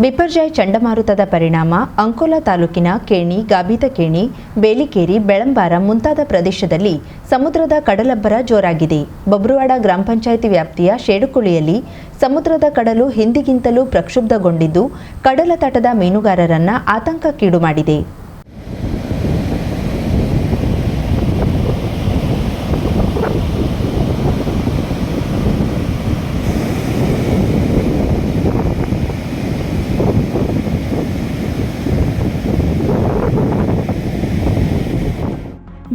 ಬಿಪರ್ಜಾಯ್ ಚಂಡಮಾರುತದ ಪರಿಣಾಮ ಅಂಕೋಲಾ ತಾಲೂಕಿನ ಕೇಣಿ ಗಾಬಿತಕೇಣಿ ಬೇಲಿಕೇರಿ, ಬೆಳಂಬಾರ ಮುಂತಾದ ಪ್ರದೇಶದಲ್ಲಿ ಸಮುದ್ರದ ಕಡಲಬ್ಬರ ಜೋರಾಗಿದೆ. ಬಬ್ರುವಾಡ ಗ್ರಾಮ ಪಂಚಾಯಿತಿ ವ್ಯಾಪ್ತಿಯ ಶೇಡುಕುಳಿಯಲ್ಲಿ ಸಮುದ್ರದ ಕಡಲು ಹಿಂದಿಗಿಂತಲೂ ಪ್ರಕ್ಷುಬ್ಧಗೊಂಡಿದ್ದು, ಕಡಲ ತಟದ ಮೀನುಗಾರರನ್ನ ಆತಂಕಕ್ಕೀಡು ಮಾಡಿದೆ.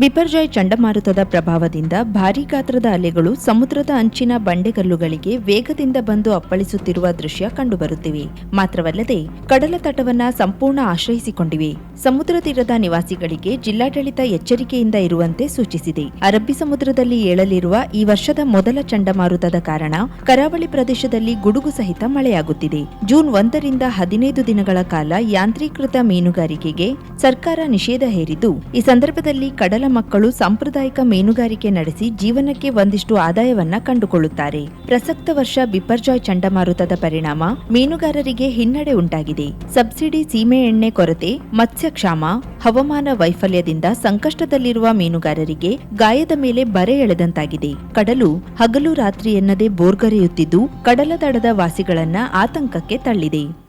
ಬಿಪರ್ಜಾಯ್ ಚಂಡಮಾರುತದ ಪ್ರಭಾವದಿಂದ ಭಾರೀ ಗಾತ್ರದ ಅಲೆಗಳು ಸಮುದ್ರದ ಅಂಚಿನ ಬಂಡೆಗಲ್ಲುಗಳಿಗೆ ವೇಗದಿಂದ ಬಂದು ಅಪ್ಪಳಿಸುತ್ತಿರುವ ದೃಶ್ಯ ಕಂಡುಬರುತ್ತಿವೆ. ಮಾತ್ರವಲ್ಲದೆ, ಕಡಲ ತಟವನ್ನ ಸಂಪೂರ್ಣ ಆಶ್ರಯಿಸಿಕೊಂಡಿವೆ. ಸಮುದ್ರ ತೀರದ ನಿವಾಸಿಗಳಿಗೆ ಜಿಲ್ಲಾಡಳಿತ ಎಚ್ಚರಿಕೆಯಿಂದ ಇರುವಂತೆ ಸೂಚಿಸಿದೆ. ಅರಬ್ಬಿ ಸಮುದ್ರದಲ್ಲಿ ಏಳಲಿರುವ ಈ ವರ್ಷದ ಮೊದಲ ಚಂಡಮಾರುತದ ಕಾರಣ ಕರಾವಳಿ ಪ್ರದೇಶದಲ್ಲಿ ಗುಡುಗು ಸಹಿತ ಮಳೆಯಾಗುತ್ತಿದೆ. ಜೂನ್ ಒಂದರಿಂದ ಹದಿನೈದು ದಿನಗಳ ಕಾಲ ಯಾಂತ್ರೀಕೃತ ಮೀನುಗಾರಿಕೆಗೆ ಸರ್ಕಾರ ನಿಷೇಧ ಹೇರಿದ್ದು, ಈ ಸಂದರ್ಭದಲ್ಲಿ ಕಡಲ ಮಕ್ಕಳು ಸಾಂಪ್ರದಾಯಿಕ ಮೀನುಗಾರಿಕೆ ನಡೆಸಿ ಜೀವನಕ್ಕೆ ಒಂದಿಷ್ಟು ಆದಾಯವನ್ನ ಕಂಡುಕೊಳ್ಳುತ್ತಾರೆ. ಪ್ರಸಕ್ತ ವರ್ಷ ಬಿಪರ್ಜಾಯ್ ಚಂಡಮಾರುತದ ಪರಿಣಾಮ ಮೀನುಗಾರರಿಗೆ ಹಿನ್ನಡೆ ಉಂಟಾಗಿದೆ. ಸಬ್ಸಿಡಿ, ಸೀಮೆ ಎಣ್ಣೆ ಕೊರತೆ, ಮತ್ಸ್ಯಕ್ಷಾಮ, ಹವಾಮಾನ ವೈಫಲ್ಯದಿಂದ ಸಂಕಷ್ಟದಲ್ಲಿರುವ ಮೀನುಗಾರರಿಗೆ ಗಾಯದ ಮೇಲೆ ಬರೆ ಎಳೆದಂತಾಗಿದೆ. ಕಡಲು, ಹಗಲು ರಾತ್ರಿ ಎನ್ನದೇ ಬೋರ್ಗರೆಯುತ್ತಿದ್ದು ಕಡಲ ದಡದ ವಾಸಿಗಳನ್ನ ಆತಂಕಕ್ಕೆ ತಳ್ಳಿದೆ.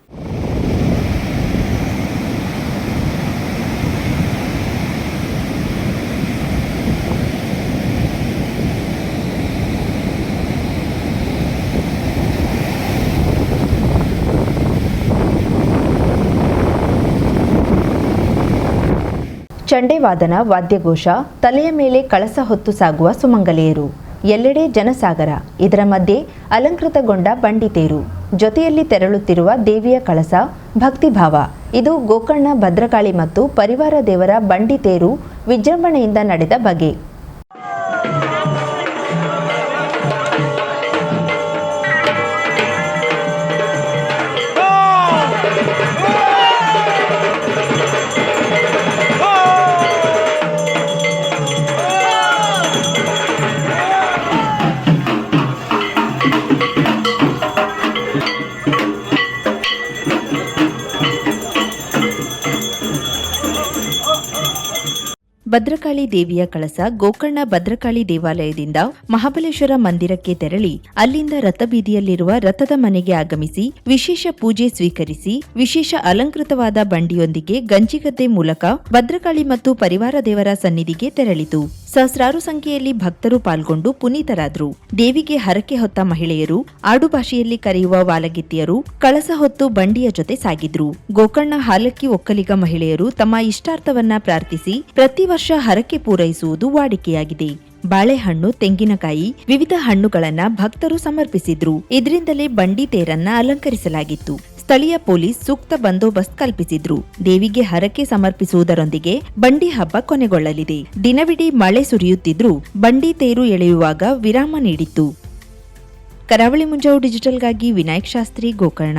ಚಂಡೇವಾದನ, ವಾದ್ಯಘೋಷ, ತಲೆಯ ಮೇಲೆ ಕಳಸ ಹೊತ್ತು ಸಾಗುವ ಸುಮಂಗಲೆಯರು. ಎಲ್ಲೆಡೆ ಜನಸಾಗರ. ಇದರ ಮಧ್ಯೆ ಅಲಂಕೃತಗೊಂಡ ಬಂಡಿತೇರು ಜೊತೆಯಲ್ಲಿ ತೆರಳುತ್ತಿರುವ ದೇವಿಯ ಕಳಸ, ಭಕ್ತಿಭಾವ. ಇದು ಗೋಕರ್ಣ, ಭದ್ರಕಾಳಿ ಮತ್ತು ಪರಿವಾರ ದೇವರ ಬಂಡಿತೇರು ವಿಜೃಂಭಣೆಯಿಂದ ನಡೆದ ಬಗೆ. ಭದ್ರಕಾಳಿ ದೇವಿಯ ಕಳಸ ಗೋಕರ್ಣ ಭದ್ರಕಾಳಿ ದೇವಾಲಯದಿಂದ ಮಹಾಬಲೇಶ್ವರ ಮಂದಿರಕ್ಕೆ ತೆರಳಿ ಅಲ್ಲಿಂದ ರಥಬೀದಿಯಲ್ಲಿರುವ ರಥದ ಮನೆಗೆ ಆಗಮಿಸಿ ವಿಶೇಷ ಪೂಜೆ ಸ್ವೀಕರಿಸಿ ವಿಶೇಷ ಅಲಂಕೃತವಾದ ಬಂಡಿಯೊಂದಿಗೆ ಗಂಜಿಗದ್ದೆ ಮೂಲಕ ಭದ್ರಕಾಳಿ ಮತ್ತು ಪರಿವಾರ ದೇವರ ಸನ್ನಿಧಿಗೆ ತೆರಳಿತು. ಸಹಸ್ರಾರು ಸಂಖ್ಯೆಯಲ್ಲಿ ಭಕ್ತರು ಪಾಲ್ಗೊಂಡು ಪುನೀತರಾದ್ರು. ದೇವಿಗೆ ಹರಕೆ ಹೊತ್ತ ಮಹಿಳೆಯರು ಆಡುಭಾಷೆಯಲ್ಲಿ ಕರೆಯುವ ವಾಲಗಿತ್ತಿಯರು ಕಳಸ ಹೊತ್ತು ಬಂಡಿಯ ಜೊತೆ ಸಾಗಿದ್ರು. ಗೋಕರ್ಣ ಹಾಲಕ್ಕಿ ಒಕ್ಕಲಿಗ ಮಹಿಳೆಯರು ತಮ್ಮ ಇಷ್ಟಾರ್ಥವನ್ನ ಪ್ರಾರ್ಥಿಸಿ ಪ್ರತಿ ಹರಕೆ ಪೂರೈಸುವುದು ವಾಡಿಕೆಯಾಗಿದೆ. ಬಾಳೆಹಣ್ಣು, ತೆಂಗಿನಕಾಯಿ, ವಿವಿಧ ಹಣ್ಣುಗಳನ್ನ ಭಕ್ತರು ಸಮರ್ಪಿಸಿದ್ರು. ಇದರಿಂದಲೇ ಬಂಡಿ ತೇರನ್ನ ಅಲಂಕರಿಸಲಾಗಿತ್ತು. ಸ್ಥಳೀಯ ಪೊಲೀಸ್ ಸೂಕ್ತ ಬಂದೋಬಸ್ತ್ ಕಲ್ಪಿಸಿದ್ರು. ದೇವಿಗೆ ಹರಕೆ ಸಮರ್ಪಿಸುವುದರೊಂದಿಗೆ ಬಂಡಿ ಹಬ್ಬ ಕೊನೆಗೊಳ್ಳಲಿದೆ. ದಿನವಿಡೀ ಮಳೆ ಸುರಿಯುತ್ತಿದ್ರೂ ಬಂಡಿ ತೇರು ಎಳೆಯುವಾಗ ವಿರಾಮ ನೀಡಿತ್ತು. ಕರಾವಳಿ ಮುಂಜಾವು ಡಿಜಿಟಲ್ಗಾಗಿ ವಿನಾಯಕ್ ಶಾಸ್ತ್ರಿ ಗೋಕರ್ಣ.